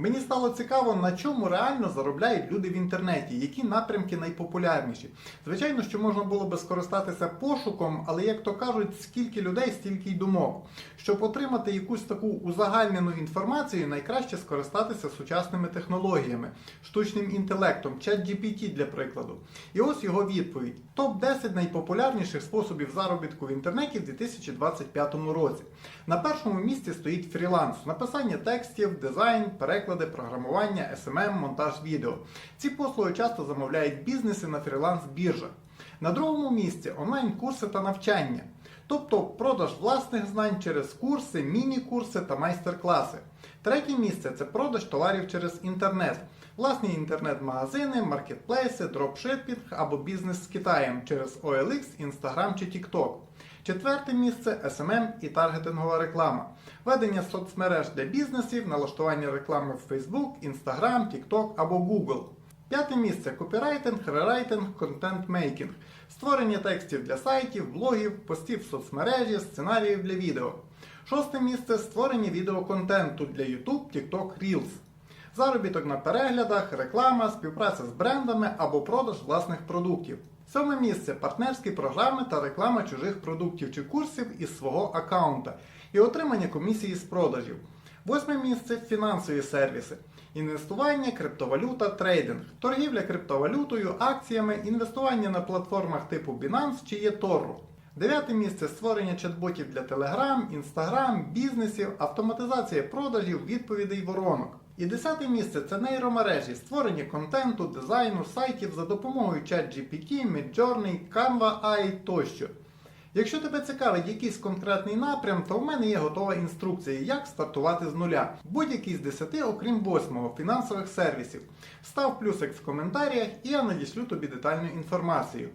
Мені стало цікаво, на чому реально заробляють люди в інтернеті, які напрямки найпопулярніші. Звичайно, що можна було би скористатися пошуком, але як то кажуть, скільки людей, стільки й думок. Щоб отримати якусь таку узагальнену інформацію, найкраще скористатися сучасними технологіями, штучним інтелектом, ChatGPT для прикладу. І ось його відповідь: топ-10 найпопулярніших способів заробітку в інтернеті в 2025 році. На першому місці стоїть фріланс, написання текстів, дизайн, переклади, програмування, SMM, монтаж відео. Ці послуги часто замовляють бізнеси на фріланс-біржах. На другому місці онлайн-курси та навчання, тобто продаж власних знань через курси, міні-курси та майстер-класи. Третє місце це продаж товарів через інтернет, власні інтернет-магазини, маркетплейси, дропшипінг або бізнес з Китаєм через OLX, Instagram чи TikTok. Четверте місце SMM і таргетингова реклама, ведення соцмереж для бізнесів, налаштування реклами в Facebook, Instagram, TikTok або Google. П'яте місце копірайтинг, рерайтинг, контент-мейкінг, створення текстів для сайтів, блогів, постів в соцмережі, сценаріїв для відео. Шосте місце створення відеоконтенту для YouTube, TikTok, Reels. Заробіток на переглядах, реклама, співпраця з брендами або продаж власних продуктів. Сьоме місце партнерські програми та реклама чужих продуктів чи курсів із свого аккаунта і отримання комісії з продажів. Восьме місце фінансові сервіси. Інвестування, криптовалюта, трейдинг, торгівля криптовалютою, акціями, інвестування на платформах типу Binance чи eToro. Дев'яте місце створення чат-ботів для Telegram, Instagram, бізнесів, автоматизація продажів, відповідей воронок. І десяте місце це нейромережі, створення контенту, дизайну, сайтів за допомогою ChatGPT, Midjourney, Canva AI тощо. Якщо тебе цікавить якийсь конкретний напрям, то в мене є готова інструкція, як стартувати з нуля. Будь-який з 10, окрім 8 фінансових сервісів. Став плюсик в коментарях і я надішлю тобі детальну інформацію.